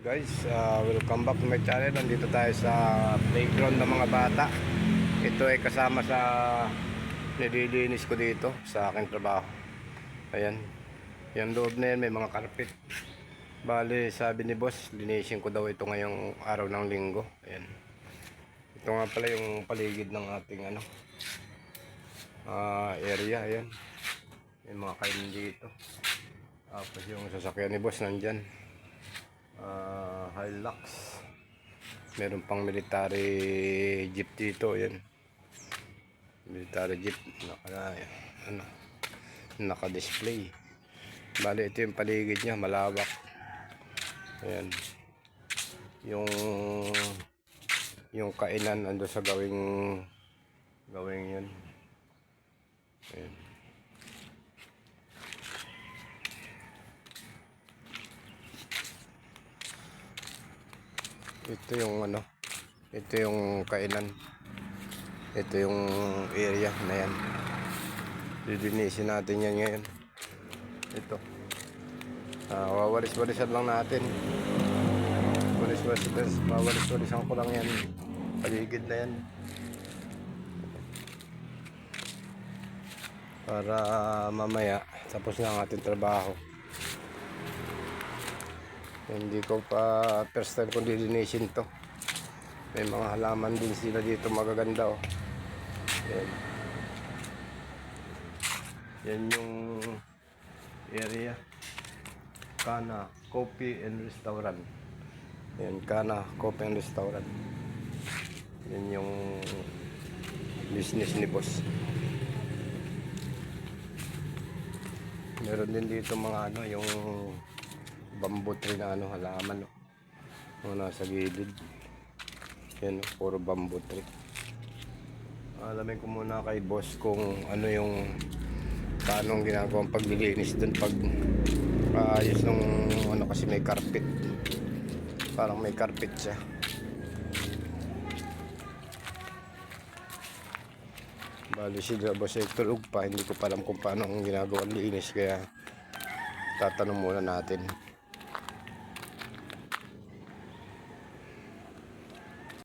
Guys, uh, welcome back to my channel. Nandito tayo sa playground ng mga bata. Ito ay kasama sa nililinis ko dito sa aking trabaho. Ayan. Yung loob na yan, may mga carpet. Bale, sabi ni boss, linisin ko daw ito ngayong araw ng linggo. Ayan. Ito nga pala yung paligid ng ating ano, ah, area. Ayan. May mga kain dito. Tapos yung sasakyan ni boss nandyan uh, Hilux. Meron pang military jeep dito, yan. Military jeep naka ano naka-display. Bali ito yung paligid niya, malawak. Ayan. Yung yung kainan ando sa gawing gawing yun. Ayan. Ito yung ano, ito yung kainan. Ito yung area na yan. Lilinisin natin yan ngayon. Ito. Ah, wawalis-walisan lang natin. Walis-walisan, wawalis-walisan ko lang yan. Paligid na yan. Para mamaya, tapos na ang ating trabaho. Hindi ko pa first time kong lilinisin to. May mga halaman din sila dito magaganda oh. Yan. Yan yung area. Kana Coffee and Restaurant. Yan, Kana Coffee and Restaurant. Yan yung business ni boss. Meron din dito mga ano, yung bamboo tree na ano, halaman. No? Yung nasa gilid. Yan, puro bamboo tree. Alamin ko muna kay boss kung ano yung paano ang ginagawang paglilinis dun pag ayos nung ano kasi may carpet. Parang may carpet siya. Bali si boss ay tulog pa. Hindi ko pa alam kung paano ang ginagawang linis kaya tatanong muna natin.